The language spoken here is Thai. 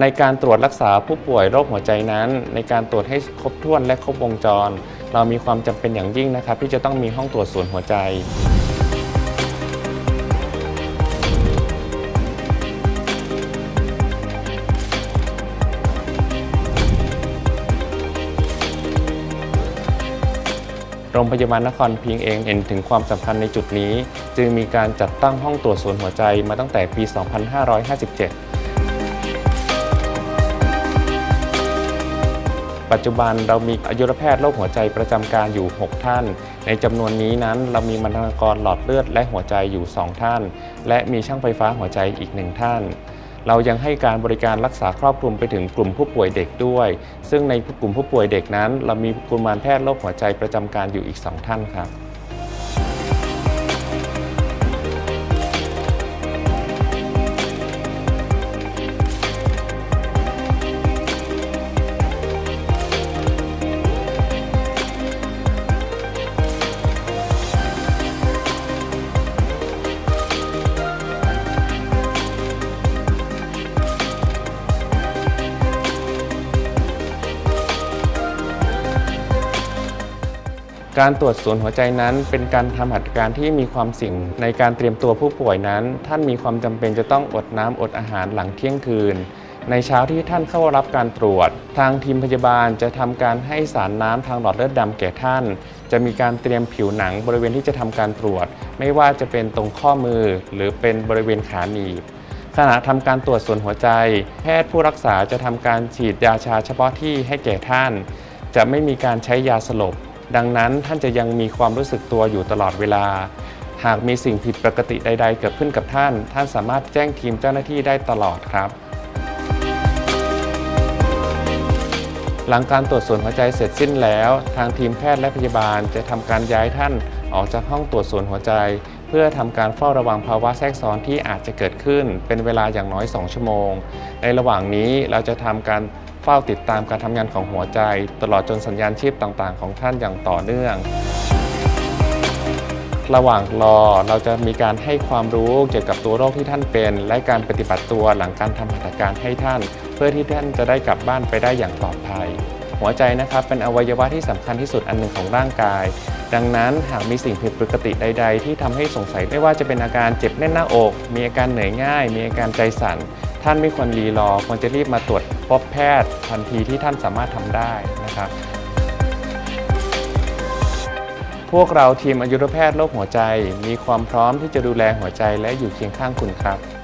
ในการตรวจรักษาผู้ป่วยโรคหัวใจนั้น ในการตรวจให้ครบถ้วนและครบวงจร เรามีความจำเป็นอย่างยิ่งนะครับ ที่จะต้องมีห้องตรวจส่วนหัวใจโรงพยาบาลนครพิงค์เองเห็นถึงความสำคัญในจุดนี้ จึงมีการจัดตั้งห้องตรวจส่วนหัวใจมาตั้งแต่ปี 2557 ปัจจุบันเรามีอายุรแพทย์โรคหัวใจประจำการอยู่ 6 ท่าน ในจำนวนนี้นั้นเรามีบรรณากรหลอดเลือดและหัวใจอยู่ 2 ท่าน และมีช่างไฟฟ้าหัวใจอีก 1 ท่าน เรายังให้การบริการรักษาครอบคลุมไปถึงกลุ่มผู้ป่วยเด็กด้วย ซึ่งในกลุ่มผู้ป่วยเด็กนั้น เรามีกุมารแพทย์โรคหัวใจประจำการอยู่อีก 2 ท่านครับ การตรวจศูนย์หัวใจนั้น เป็นการทำหัตถการที่มีความเสี่ยงในการเตรียมตัวผู้ป่วยนั้น ท่านมีความจำเป็นจะต้องอดน้ำอดอาหารหลังเที่ยงคืน ในเช้าที่ท่านเข้ารับการตรวจ ทางทีมพยาบาลจะทำการให้สารน้ำทางหลอดเลือดดำแก่ท่าน จะมีการเตรียมผิวหนังบริเวณที่จะทำการตรวจ ไม่ว่าจะเป็นตรงข้อมือ หรือเป็นบริเวณขาหนีบขณะทำการตรวจส่วนหัวใจ แพทย์ผู้รักษาจะทำการฉีดยาชาเฉพาะที่ให้แก่ท่าน จะไม่มีการใช้ยาสลบ ดังนั้นท่านจะยังมีความรู้สึกตัวอยู่ตลอดเวลา หากมีสิ่งผิดปกติใด ๆ เกิดขึ้นกับท่าน ท่านสามารถแจ้งทีมเจ้าหน้าที่ได้ตลอดครับ หลังการตรวจส่วนหัวใจเสร็จสิ้นแล้ว ทางทีมแพทย์และพยาบาลจะทำการย้ายท่านออกจากห้องตรวจส่วนหัวใจ เพื่อทำการเฝ้าระวังภาวะแทรกซ้อนที่อาจจะเกิดขึ้น เป็นเวลาอย่างน้อย 2 ชั่วโมง ในระหว่างนี้เราจะทำการ เฝ้าติดตามการทำงานของหัวใจ ตลอดจนสัญญาณชีพต่างๆ ของท่านอย่างต่อเนื่อง ระหว่างรอเราจะมีการให้ความรู้เกี่ยวกับตัวโรคที่ท่านเป็น และการปฏิบัติตัวหลังการทำหัตถการให้ท่าน เพื่อที่ท่านจะได้กลับบ้านไปได้อย่างปลอดภัย หัวใจนะครับเป็นอวัยวะที่สำคัญที่สุดอันหนึ่งของร่างกายดังนั้นหากมีสิ่งผิดปกติใด ๆ ที่ทำให้สงสัยไม่ว่าจะเป็นอาการเจ็บแน่นหน้าอก มีอาการเหนื่อยง่าย มีอาการใจสั่น ท่านไม่ควรรีรอควรจะรีบมาตรวจพบแพทย์ทันทีที่ท่านสามารถทำได้นะครับ พวกเราทีมอายุรแพทย์โรคหัวใจ มีความพร้อมที่จะดูแลหัวใจและอยู่เคียงข้างคุณครับ